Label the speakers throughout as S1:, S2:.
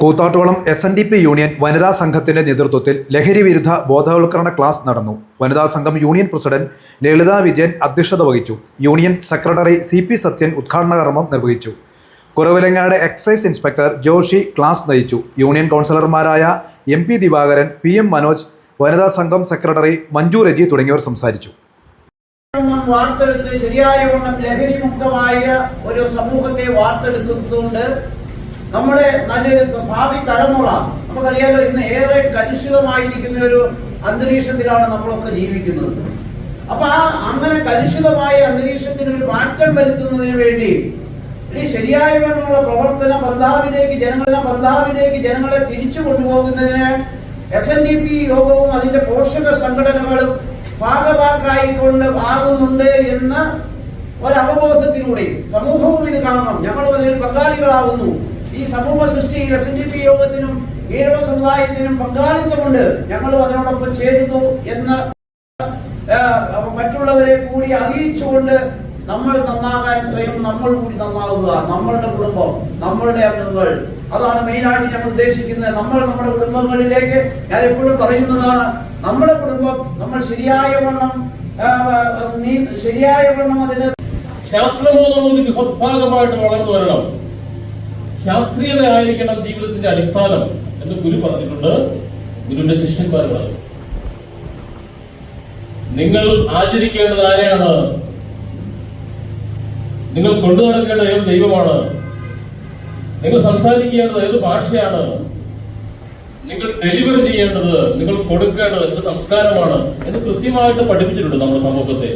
S1: Koothattukulam S N D P union വനിതാ സംഘത്തിന്റെ നേതൃത്വത്തിൽ ലഹരി വിരുദ്ധ ബോധവൽക്കരണ ക്ലാസ് നടന്നു. വനിതാ സംഘം യൂണിയൻ പ്രസിഡന്റ് ലളിത വിജയൻ അധ്യക്ഷത വഹിച്ചു. Union secretary C P Sathyan ഉദ്ഘാടന കർമ്മം നിർവഹിച്ചു. Kuravilangad excise inspector Joshy class നയിച്ചു. യൂണിയൻ കൗൺസിലർമാരായ M P Divakaran P M Manoj വനിതാ സംഘം സെക്രട്ടറി മഞ്ജു രജി തുടങ്ങിയവർ സംസാരിച്ചു.
S2: വാർത്തെടുത്ത് ശരിയായ ഒരു സമൂഹത്തെ വാർത്തെടുത്തുകൊണ്ട് നമ്മുടെ നല്ലൊരു ഭാവി തലമുറ. നമുക്കറിയാലോ ഇന്ന് ഏറെ കലുഷിതമായിരിക്കുന്ന ഒരു അന്തരീക്ഷത്തിലാണ് നമ്മളൊക്കെ ജീവിക്കുന്നത്. അപ്പൊ ആ അങ്ങനെ കലുഷിതമായ അന്തരീക്ഷത്തിന് ഒരു മാറ്റം വരുത്തുന്നതിന് വേണ്ടി ഈ ശരിയായ വേണ്ടുള്ള പ്രവർത്തന ബന്ധാവിലേക്ക് ജനങ്ങളെ ബന്ധാവിലേക്ക് ജനങ്ങളെ തിരിച്ചു കൊണ്ടുപോകുന്നതിന് എസ് എൻ ഡി പി യോഗവും അതിന്റെ പോഷക സംഘടനകളും ഭാഗഭാക്കായിക്കൊണ്ട് ആകുന്നുണ്ട് എന്ന ഒരവബോധത്തിലൂടെ സമൂഹവും ഇത് കാണണം. ഞങ്ങളും അതിൽ പങ്കാളികളാവുന്നു. ഈ സമൂഹ സൃഷ്ടി എസ് എൻ ഡി പി യോഗത്തിനും ഈഴവ സമുദായത്തിനും പങ്കാളിത്തമുണ്ട്. ഞങ്ങളും അതിനോടൊപ്പം ചേരുന്നു എന്ന് മറ്റുള്ളവരെ കൂടി അറിയിച്ചുകൊണ്ട് നമ്മൾ നന്നാകാൻ സ്വയം നമ്മൾ കൂടി നന്നാവുക. നമ്മളുടെ കുടുംബം നമ്മളുടെ അംഗങ്ങൾ. അതാണ് മെയിനായിട്ട് ഞങ്ങൾ ഉദ്ദേശിക്കുന്നത്. നമ്മൾ നമ്മുടെ കുടുംബങ്ങളിലേക്ക് ഞാൻ എപ്പോഴും പറയുന്നതാണ് നമ്മുടെ കുടുംബം നമ്മൾ ശരിയായ വണ്ണം നീ ശരിയായ വണ്ണം അതിന്
S3: ശാസ്ത്രബോധം ഒരു വിഭാഗമായിട്ട് വളർന്നു വരണം. ശാസ്ത്രീയത ആയിരിക്കണം ജീവിതത്തിന്റെ അടിസ്ഥാനം എന്ന് ഗുരു പറഞ്ഞിട്ടുണ്ട്. ഗുരുവിന്റെ ശിഷ്യന്മാർ പറഞ്ഞു നിങ്ങൾ ആചരിക്കേണ്ടത് ആരെയാണ്? നിങ്ങൾ കൊണ്ടു ഏത് ദൈവമാണ്? നിങ്ങൾ സംസാരിക്കേണ്ടത് ഏത് ഭാഷയാണ്? നിങ്ങൾ ഡെലിവറി ചെയ്യേണ്ടത് നിങ്ങൾ കൊടുക്കേണ്ടത് എന്ത് സംസ്കാരമാണ് എന്ന് കൃത്യമായിട്ട് പഠിപ്പിച്ചിട്ടുണ്ട് നമ്മുടെ സമൂഹത്തെ.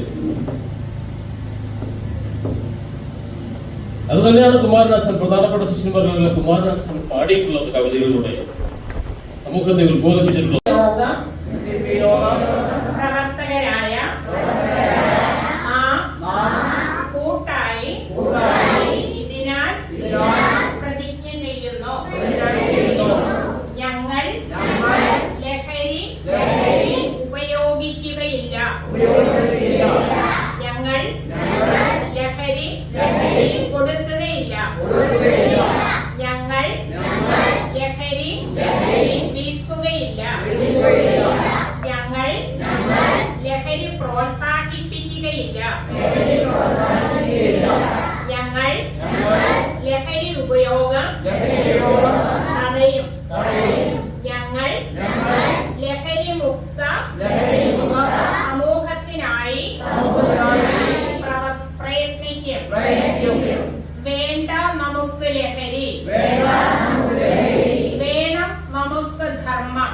S3: അത് തന്നെയാണ് കുമാരനാശൻ പ്രധാനപ്പെട്ട ശിഷ്യന്മാരിലെ കുമാരനാശൻ പാടിയിട്ടുള്ളത് കവിതകളിലൂടെ സമൂഹത്തെ ഉത്ബോധിപ്പിച്ചിട്ടുള്ളത്
S4: Yeah. പ്രതിജ്ഞ ചെയ്യുന്നു ഞങ്ങൾ ലഹരി കൊടുക്കുകയില്ല ഞങ്ങൾ ലഹരി വിൽക്കുകയില്ല ഞങ്ങൾ ലഹരി പ്രോത്സാഹിപ്പിക്കുകയില്ല ഞങ്ങൾ ലഹരി ഉപയോഗം തടയും ഞങ്ങൾ ലഹരി മുക്ത സമൂഹത്തിനായി പ്രവ- പ്രയത്നിക്കും വേണ്ട നമുക്ക് ലഹരി വേണം നമുക്ക് ധർമ്മം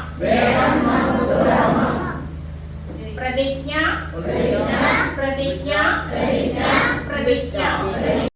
S4: പ്രതിജ്ഞ. പ്രതിജ്ഞ. പ്രതിജ്ഞ.